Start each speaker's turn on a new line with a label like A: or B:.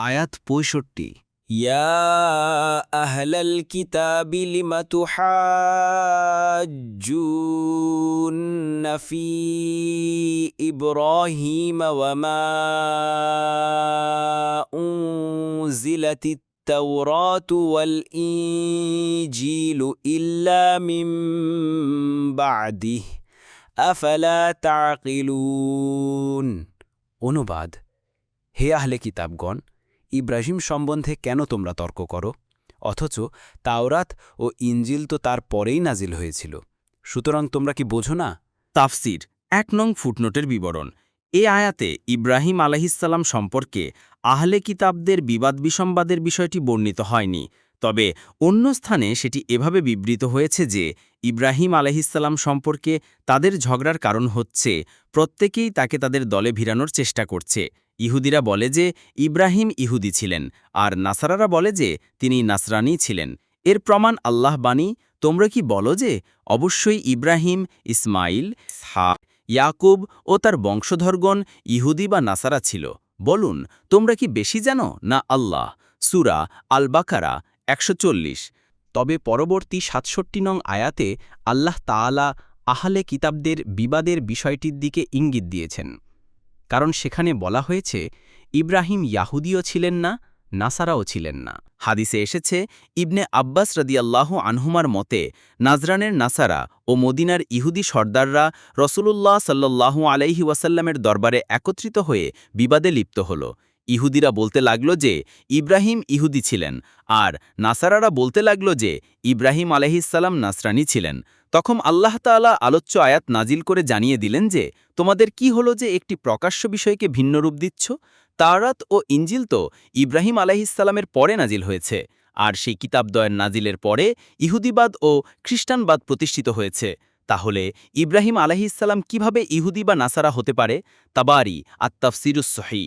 A: আয়াত পঁয়ষট্টি
B: يا أهل الكتاب لم تحاجون في إبراهيم وما أنزلت التوراة والإنجيل إلا من بعده أفلا تعقلون অনুবাদ হে আহলে কিতাবগণ ইব্রাহিম সম্বন্ধে কেন তোমরা তর্ক করো? অথচ তাওরাত ও ইঞ্জিল তো তার পরেই নাজিল হয়েছিল। সুতরাং তোমরা কি বোঝো না?
C: তাফসির, এক নং ফুটনোটের বিবরণ। এ আয়াতে ইব্রাহিম আলাহিসাল্লাম সম্পর্কে আহলে কিতাবদের বিবাদ বিসম্বাদের বিষয়টি বর্ণিত হয়নি। তবে অন্য স্থানে সেটি এভাবে বিবৃত হয়েছে যে ইব্রাহিম আলাহিসাল্লাম সম্পর্কে তাদের ঝগড়ার কারণ হচ্ছে প্রত্যেকেই তাকে তাদের দলে ভিড়ানোর চেষ্টা করছে। ইহুদিরা বলে যে ইব্রাহিম ইহুদি ছিলেন আর নাসারারা বলে যে তিনি নাসরানি ছিলেন। এর প্রমাণ আল্লাহ বাণী। তোমরা কি বলো যে অবশ্যই ইব্রাহিম, ইসমাইল হা ইয়াকুব ও তার বংশধরগণ ইহুদি বা নাসারা ছিল। বলুন, তোমরা কি বেশি জানো না আল্লাহ? সুরা আল বাকারা একশো চল্লিশ। তবে পরবর্তী সাতষট্টি নং আয়াতে আল্লাহ তাআলা আহলে কিতাবদের বিবাদের বিষয়টির দিকে ইঙ্গিত দিয়েছেন। কারণ সেখানে বলা হয়েছে, ইব্রাহিম ইয়াহুদিও ছিলেন না, নাসারাও ছিলেন না। হাদিসে এসেছে, ইবনে আব্বাস রদিয়াল্লাহ আনহুমার মতে, নাজরানের নাসারা ও মদিনার ইহুদি সর্দাররা রসুলুল্লাহ সাল্লাল্লাহু আলাইহি ওয়াসাল্লামের দরবারে একত্রিত হয়ে বিবাদে লিপ্ত হল। ইহুদিরা বলতে লাগল যে, ইব্রাহিম ইহুদি ছিলেন, আর নাসারারা বলতে লাগল যে, ইব্রাহিম আলহিসাল্লাম নাসরানি ছিলেন। তখন আল্লাহ তাআলা আলোচ্য আয়াত নাজিল করে জানিয়ে দিলেন যে, তোমাদের কি হলো যে একটি প্রকাশ্য বিষয়কে ভিন্ন রূপ দিচ্ছ? তারাত ও ইঞ্জিল তো ইব্রাহিম আলাহিসাল্লামের পরে নাজিল হয়েছে, আর সেই কিতাবদয়ের নাজিলের পরে ইহুদিবাদ ও খ্রিস্টানবাদ প্রতিষ্ঠিত হয়েছে। তাহলে ইব্রাহিম আলাহিসাল্লাম কীভাবে ইহুদি বা নাসারা হতে পারে? তাবারি আত্তাফসিরুস সহি